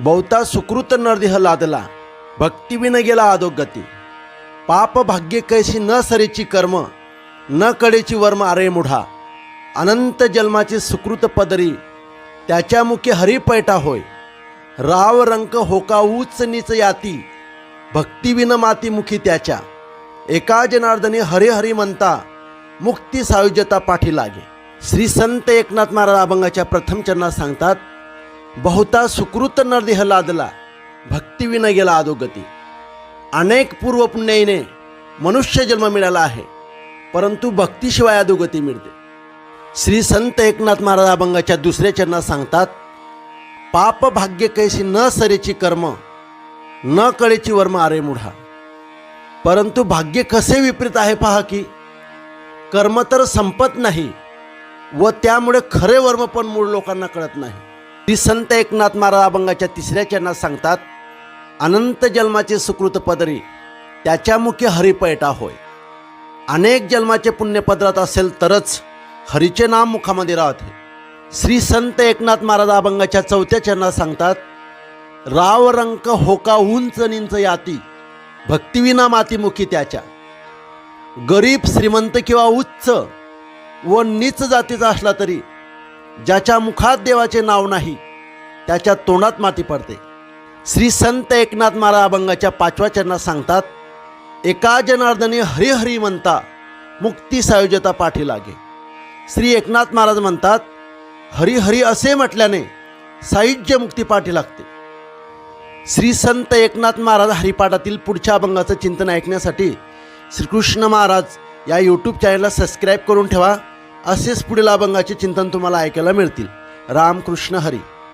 बहुता सुकृत नरदेह लादला भक्तिविन गेला अधोगती पाप भाग्य कैसी न सरेची कर्म न कडेची वर्म अरे मुढा अनंत जन्माची सुकृत पदरी त्याच्या मुखे हरिपैठा होय राव रंक होका उच नीच याती भक्तिविन माती मुखी त्याच्या एका जनार्दने हरी हरी म्हणता मुक्ती सायुज्यता पाठी लागे श्री संत एकनाथ महाराज अभंगाच्या प्रथम चरणात सांगतात बहुता सुकृत नरदेह लादला भक्तिविन गेला अधोगती अनेक पूर्वपुण्याने मनुष्य जन्म मिळाला आहे परंतु भक्तीशिवाय अधोगती मिळते श्री संत एकनाथ महाराज अभंगाच्या दुसऱ्या चरणात सांगतात पाप भाग्य कैसी न सरेची कर्म न कळेची वर्म आरे मुढा परंतु भाग्य कसे विपरीत आहे पहा की कर्म तर संपत नाही व त्यामुळे खरे वर्म पण मूळ लोकांना कळत नाही श्री संत एकनाथ महाराज अभंगाच्या तिसऱ्या चरणात सांगतात अनंत जन्माचे सुकृत पदरी त्याच्या मुखी हरिपैठा होय. अनेक जन्माचे पुण्य पदरात असेल तरच हरीचे नाम मुखामध्ये राहते. श्री संत एकनाथ महाराज अभंगाच्या चौथ्या चरणात सांगतात राव रंक होका उंच निंच याती भक्तिविना मातीमुखी त्याच्या. गरीब श्रीमंत किंवा उच्च व नीच जातीचा असला तरी ज्याच्या मुखात देवाचे नाव नाही त्याच्या तोंडात माती पडते. श्री संत एकनाथ महाराज अभंगाच्या पाचव्या चरणात सांगतात एका जनार्दनी हरिहरी म्हणता मुक्ती सायोजता पाठी लागे. श्री एकनाथ महाराज म्हणतात हरिहरी असे म्हटल्याने सायुज्य मुक्ती पाठी लागते. श्री संत एकनाथ महाराज हरिपाठातील पुढच्या अभंगाचं चिंतन ऐकण्यासाठी श्रीकृष्ण महाराज या यूट्यूब चॅनलला सबस्क्राईब करून ठेवा. असेच पुढील अभंगाचे चिंतन तुम्हाला ऐकायला मिळतील. रामकृष्ण हरी.